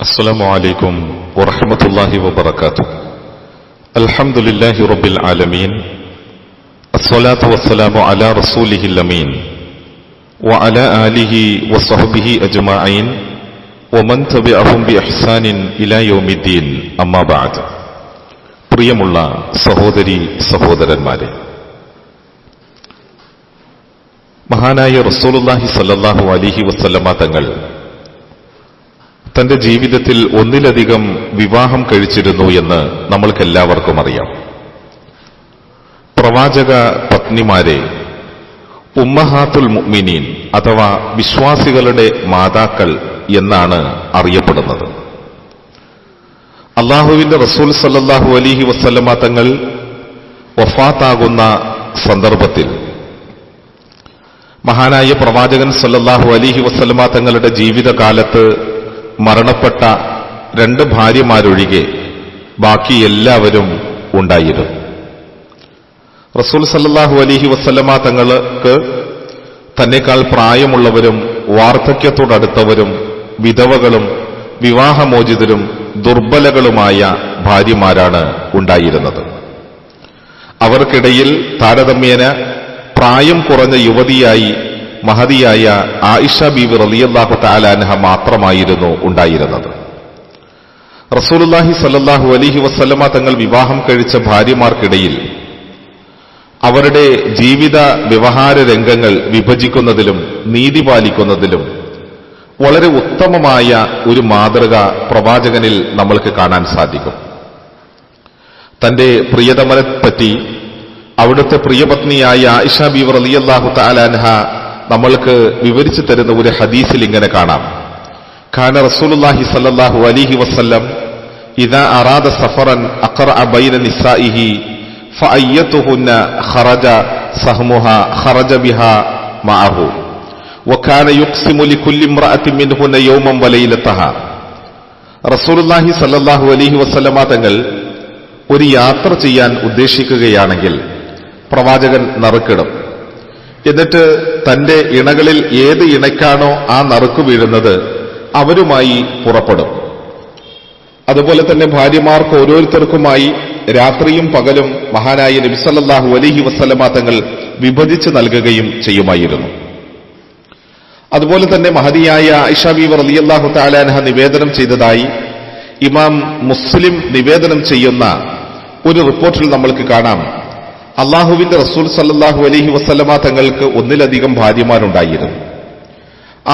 السلام عليكم ورحمة الله وبركاته الحمد لله رب العالمين الصلاة والسلام على رسوله الأمين وعلى آله وصحبه أجمعين ومن تبعهم بإحسان إلى يوم الدين أما بعد പ്രിയമുള്ള സഹോദരി സഹോദരന്മാരെ മഹാനായ റസൂലുല്ലാഹി സല്ലല്ലാഹു അലിഹി വസല്ലമ തങ്ങൾ തന്റെ ജീവിതത്തിൽ ഒന്നിലധികം വിവാഹം കഴിച്ചിരുന്നു എന്ന് നമ്മൾക്കെല്ലാവർക്കും അറിയാം. പ്രവാചക പത്നിമാരെ ഉമ്മഹാത്തുൽ മുഅ്മിനീൻ അഥവാ വിശ്വാസികളുടെ മാതാക്കൾ എന്നാണ് അറിയപ്പെടുന്നത്. അള്ളാഹുവിന്റെ റസൂൽ സല്ലാഹു അലിഹി വസല്ലമ തങ്ങൾ വഫാത്താകുന്ന സന്ദർഭത്തിൽ മഹാനായ പ്രവാചകൻ സല്ലാഹു അലിഹി വസല്ലമ തങ്ങളുടെ ജീവിതകാലത്ത് മരണപ്പെട്ട രണ്ട് ഭാര്യമാരൊഴികെ ബാക്കി എല്ലാവരും ഉണ്ടായിരുന്നു. റസൂൽ സല്ലാഹു അലിഹി വസ്ലമ തങ്ങൾക്ക് തന്നെക്കാൾ പ്രായമുള്ളവരും വാർദ്ധക്യത്തോടടുത്തവരും വിധവകളും വിവാഹമോചിതരും ദുർബലകളുമായ ഭാര്യമാരാണ് ഉണ്ടായിരുന്നത്. അവർക്കിടയിൽ താരതമ്യേന പ്രായം കുറഞ്ഞ യുവതിയായി മഹതിയായ ആയിഷ ബീബി റലിയല്ലാഹു താലാൻഹ മാത്രമായിരുന്നു ഉണ്ടായിരുന്നത്. റസൂലുല്ലാഹി സല്ലാഹു അലിഹി വസ്ലമ തങ്ങൾ വിവാഹം കഴിച്ച ഭാര്യമാർക്കിടയിൽ അവരുടെ ജീവിത വ്യവഹാര രംഗങ്ങൾ വിഭജിക്കുന്നതിലും നീതി പാലിക്കുന്നതിലും വളരെ ഉത്തമമായ ഒരു മാതൃക പ്രവാചകനിൽ നമ്മൾക്ക് കാണാൻ സാധിക്കും. തന്റെ പ്രിയതമനെപ്പറ്റി അവിടുത്തെ പ്രിയപത്നിയായ ആയിഷ ബീവർ അലിയല്ലാഹു താലാൻഹ നമ്മൾക്ക് വിവരിച്ചു തരുന്ന ഒരു ഹദീസിൽ ഇങ്ങനെ കാണാം ഖാന റസൂലുല്ലാഹി സല്ലല്ലാഹു അലിഹി വസല്ലം ഇദാ അറാദ സഫറൻ അഖറ ബൈന നിസാഇഹി ഫഅയ്യതുഹുന്ന ഖറജ സഹ്മുഹ ഖറജ ബിഹാ മഅഹു وكان يقسم لكل امرأة منهن يوما وليلتها റസൂലുള്ളാഹി സല്ലല്ലാഹു അലൈഹി വസല്ലമ തങ്ങൾ ഒരു യാത്ര ചെയ്യാൻ ഉദ്ദേശിക്കുകയാണെങ്കിൽ പ്രവാചകൻ നറുക്കിടും എന്നിട്ട് തന്റെ ഇണകളിൽ ഏത് ഇണയ്ക്കാണോ ആ നറുക്ക് വീഴുന്നത് അവരുമായി പുറപ്പെടും. അതുപോലെ തന്നെ ഭാര്യമാർക്ക് ഓരോരുത്തർക്കുമായി രാത്രിയും പകലും മഹാനായ നബിസല്ലാഹു അലഹി വസ്ലമ തങ്ങൾ വിഭജിച്ച് നൽകുകയും ചെയ്യുമായിരുന്നു. അതുപോലെ തന്നെ മഹതിയായ ഐഷ ബീവർ അലിയല്ലാഹു താലാൻഹ നിവേദനം ചെയ്തതായി ഇമാം മുസ്ലിം നിവേദനം ചെയ്യുന്ന ഒരു റിപ്പോർട്ടിൽ നമ്മൾക്ക് കാണാം. അള്ളാഹുവിന്റെ റസൂൽ സല്ലാഹു അലഹി വസ്ലമ തങ്ങൾക്ക് ഒന്നിലധികം ഭാര്യമാരുണ്ടായിരുന്നു.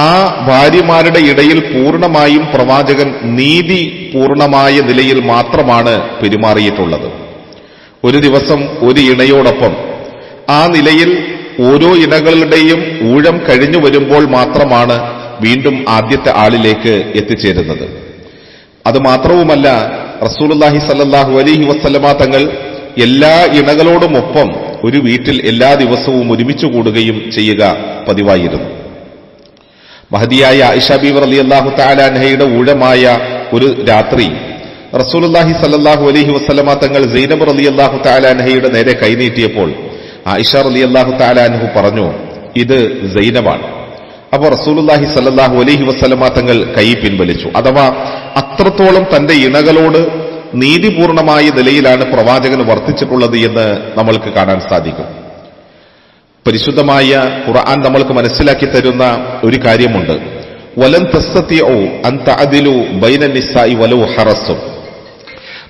ആ ഭാര്യമാരുടെ ഇടയിൽ പൂർണമായും പ്രവാചകൻ നീതി പൂർണമായ നിലയിൽ മാത്രമാണ് പെരുമാറിയിട്ടുള്ളത്. ഒരു ദിവസം ഒരു ഇണയോടൊപ്പം ആ നിലയിൽ ഓരോ ഇണകളുടെയും ഊഴം കഴിഞ്ഞു വരുമ്പോൾ മാത്രമാണ് വീണ്ടും ആദ്യത്തെ ആളിലേക്ക് എത്തിച്ചേരുന്നത്. അത് മാത്രവുമല്ല റസൂലുല്ലാഹി സല്ലാഹു അലഹി വസ്ലമ തങ്ങൾ എല്ലാ ഇണകളോടുമൊപ്പം ഒരു വീട്ടിൽ എല്ലാ ദിവസവും ഒരുമിച്ച് കൂടുകയും ചെയ്യുക പതിവായിരുന്നു. മഹതിയായ ഐഷ ബീവർ അലി അള്ളാഹു താലാൻഹയുടെ ഊഴമായ ഒരു രാത്രി റസൂലുല്ലാഹി സല്ലാഹു അലഹി വസ്ലമ തങ്ങൾ സൈനബ് അലി അള്ളാഹു താലാൻഹയുടെ നേരെ കൈനീട്ടിയപ്പോൾ ആയിഷ അലി അള്ളാഹു താലാൻഹു പറഞ്ഞു ഇത് സൈനബാണ്. അപ്പോൾ റസൂലുല്ലാഹി സല്ലാഹു അലഹി വസ്ലമ തങ്ങൾ കൈ പിൻവലിച്ചു. അഥവാ അത്രത്തോളം തന്റെ ഇണകളോട് നീതിപൂർണമായ നിലയിലാണ് പ്രവാചകൻ വർത്തിച്ചിട്ടുള്ളത് എന്ന് നമ്മൾക്ക് കാണാൻ സാധിക്കും. പരിശുദ്ധമായ ഖുർആൻ നമ്മൾക്ക് മനസ്സിലാക്കി തരുന്ന ഒരു കാര്യമുണ്ട്. വലം തസ്സത്തിയോ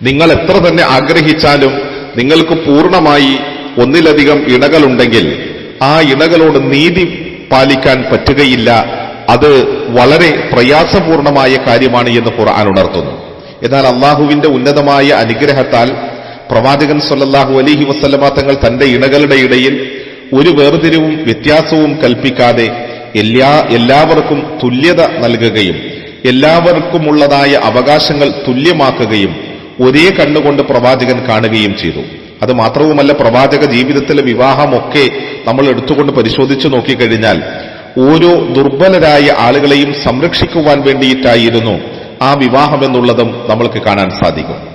നിങ്ങൾ എത്ര തന്നെ ആഗ്രഹിച്ചാലും നിങ്ങൾക്ക് പൂർണമായി ഒന്നിലധികം ഇണകളുണ്ടെങ്കിൽ ആ ഇണകളോട് നീതി പാലിക്കാൻ പറ്റുകയില്ല. അത് വളരെ പ്രയാസപൂർണമായ കാര്യമാണ് എന്ന് ഖുർആൻ ഉണർത്തുന്നു. എന്നാൽ അള്ളാഹുവിന്റെ ഉന്നതമായ അനുഗ്രഹത്താൽ പ്രവാചകൻ സൊല്ലാഹു അലിഹി വസല്ലമ തങ്ങൾ തന്റെ ഇണകളുടെ ഇടയിൽ ഒരു വേർതിരിവും വ്യത്യാസവും കൽപ്പിക്കാതെ എല്ലാ എല്ലാവർക്കും തുല്യത നൽകുകയും എല്ലാവർക്കുമുള്ളതായ അവകാശങ്ങൾ തുല്യമാക്കുകയും ഒരേ കണ്ണുകൊണ്ട് പ്രവാചകൻ കാണുകയും ചെയ്തു. അത് മാത്രവുമല്ല പ്രവാചക ജീവിതത്തിലെ വിവാഹമൊക്കെ നമ്മൾ എടുത്തുകൊണ്ട് പരിശോധിച്ചു നോക്കിക്കഴിഞ്ഞാൽ ഓരോ ദുർബലരായ ആളുകളെയും സംരക്ഷിക്കുവാൻ വേണ്ടിയിട്ടായിരുന്നു ആ വിവാഹം എന്നുള്ളതും നമ്മൾക്ക് കാണാൻ സാധിക്കും.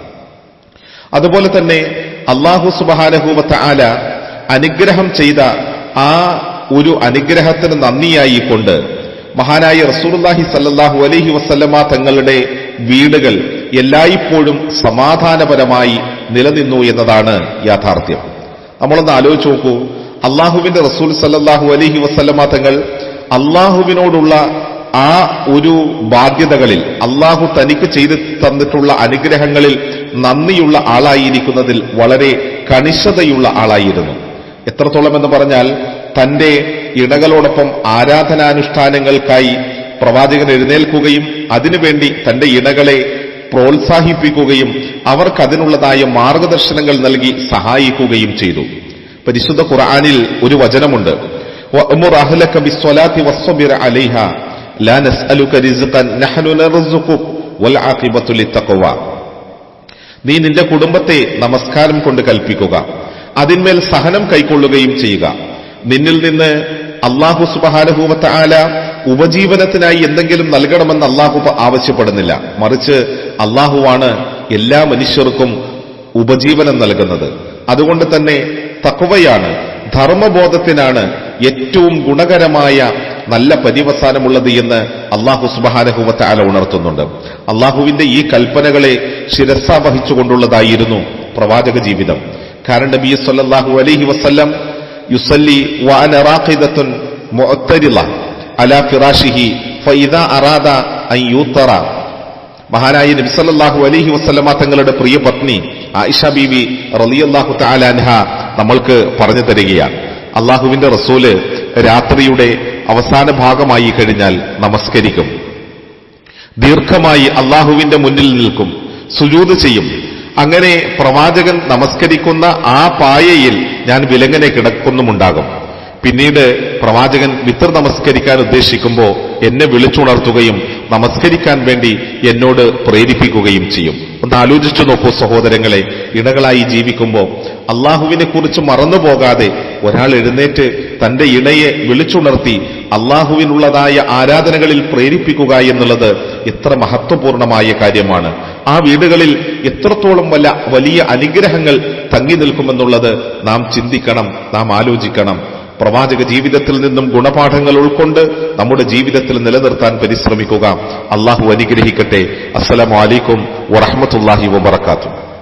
അതുപോലെ തന്നെ അള്ളാഹു സുബാനഹുവത്ത ആല അനുഗ്രഹം ചെയ്ത ആ ഒരു അനുഗ്രഹത്തിന് നന്ദിയായി കൊണ്ട് മഹാനായ റസൂലുള്ളാഹി സല്ലാഹു അലഹി വസല്ലമ തങ്ങളുടെ വീടുകൾ എല്ലായ്പ്പോഴും സമാധാനപരമായി നിലനിന്നു എന്നതാണ് യാഥാർത്ഥ്യം. നമ്മളൊന്ന് ആലോചിച്ച് നോക്കൂ. അള്ളാഹുവിന്റെ റസൂൽ സല്ലാഹു അലഹി വസല്ലമ തങ്ങൾ അള്ളാഹുവിനോടുള്ള ആ ഒരു ബാധ്യതകളിൽ അള്ളാഹു തനിക്ക് ചെയ്തു തന്നിട്ടുള്ള അനുഗ്രഹങ്ങളിൽ നന്ദിയുള്ള ആളായിരിക്കുന്നതിൽ വളരെ കണിശതയുള്ള ആളായിരുന്നു. എത്രത്തോളം എന്ന് പറഞ്ഞാൽ തന്റെ ഇണകളോടൊപ്പം ആരാധനാനുഷ്ഠാനങ്ങൾക്കായി പ്രവാചകൻ എഴുന്നേൽക്കുകയും അതിനുവേണ്ടി തന്റെ ഇണകളെ പ്രോത്സാഹിപ്പിക്കുകയും അവർക്കതിനുള്ളതായ മാർഗദർശനങ്ങൾ നൽകി സഹായിക്കുകയും ചെയ്തു. പരിശുദ്ധ ഖുർആാനിൽ ഒരു വചനമുണ്ട്. ലാ നസ്അലുക റിസ്ഖൻ നഹ്നു നർസുഖുക് വൽ ആഖിബത്തു ലിത്തഖ്വ നീ നിന്റെ കുടുംബത്തെ നമസ്കാരം കൊണ്ട് കൽപ്പിക്കുക. അതിന്മേൽ സഹനം കൈക്കൊള്ളുകയും ചെയ്യുക. നിന്നിൽ നിന്ന് അള്ളാഹു സുബഹാനുഭൂമത്ത ആല ഉപജീവനത്തിനായി എന്തെങ്കിലും നൽകണമെന്ന് അള്ളാഹു ആവശ്യപ്പെടുന്നില്ല. മറിച്ച് അള്ളാഹുവാണ് എല്ലാ മനുഷ്യർക്കും ഉപജീവനം നൽകുന്നത്. അതുകൊണ്ട് തന്നെ തക്കവയാണ് ധർമ്മബോധത്തിനാണ് ഏറ്റവും ഗുണകരമായ നല്ല പര്യവസാനമുള്ളത് എന്ന് അള്ളാഹു സുബഹാനഹുവത്തെ ആല ഉണർത്തുന്നുണ്ട്. അള്ളാഹുവിന്റെ ഈ കൽപ്പനകളെ ശിരസ വഹിച്ചുകൊണ്ടുള്ളതായിരുന്നു പ്രവാചക ജീവിതം. കാരണം നബി സല്ലല്ലാഹു അലൈഹി വസല്ലം യുസല്ലി അലാ ഫിറാഷിഹി ഫൈദ അറാദ അൻ യൂത്തറ. മഹാനായ നബി സല്ലല്ലാഹു അലൈഹി വസല്ലമ തങ്ങളുടെ പ്രിയ പത്നി ആയിഷ ബീവി റളിയല്ലാഹു തആല അൻഹ നമ്മൾക്ക് പറഞ്ഞു തരികയാണ്. അള്ളാഹുവിന്റെ റസൂൽ രാത്രിയുടെ അവസാന ഭാഗമായി കഴിഞ്ഞാൽ നമസ്കരിക്കും. ദീർഘമായി അള്ളാഹുവിന്റെ മുന്നിൽ നിൽക്കും. സുജൂത് ചെയ്യും. അങ്ങനെ പ്രവാചകൻ നമസ്കരിക്കുന്ന ആ പായയിൽ ഞാൻ വിലങ്ങനെ കിടക്കുന്നുമുണ്ടാകും. പിന്നീട് പ്രവാചകൻ വിത്തർ നമസ്കരിക്കാൻ ഉദ്ദേശിക്കുമ്പോൾ എന്നെ വിളിച്ചുണർത്തുകയും നമസ്കരിക്കാൻ വേണ്ടി എന്നോട് പ്രേരിപ്പിക്കുകയും ചെയ്യും. ഒന്ന് ആലോചിച്ചു നോക്കൂ സഹോദരങ്ങളെ ഇണകളായി ജീവിക്കുമ്പോൾ അള്ളാഹുവിനെ കുറിച്ച് മറന്നു പോകാതെ ഒരാൾ എഴുന്നേറ്റ് തന്റെ ഇണയെ വിളിച്ചുണർത്തി അള്ളാഹുവിനുള്ളതായ ആരാധനകളിൽ പ്രേരിപ്പിക്കുക എന്നുള്ളത് എത്ര മഹത്വപൂർണമായ കാര്യമാണ്. ആ വീടുകളിൽ എത്രത്തോളം വല്ല വലിയ അനുഗ്രഹങ്ങൾ തങ്ങി നിൽക്കുമെന്നുള്ളത് നാം ചിന്തിക്കണം നാം ആലോചിക്കണം. പ്രവാചക ജീവിതത്തിൽ നിന്നും ഗുണപാഠങ്ങൾ ഉൾക്കൊണ്ട് നമ്മുടെ ജീവിതത്തിൽ നിലനിർത്താൻ പരിശ്രമിക്കുക. അള്ളാഹു അനുഗ്രഹിക്കട്ടെ. അസ്സലാമു അലൈക്കും വറഹമത്തല്ലാഹി വബർക്കാത്തു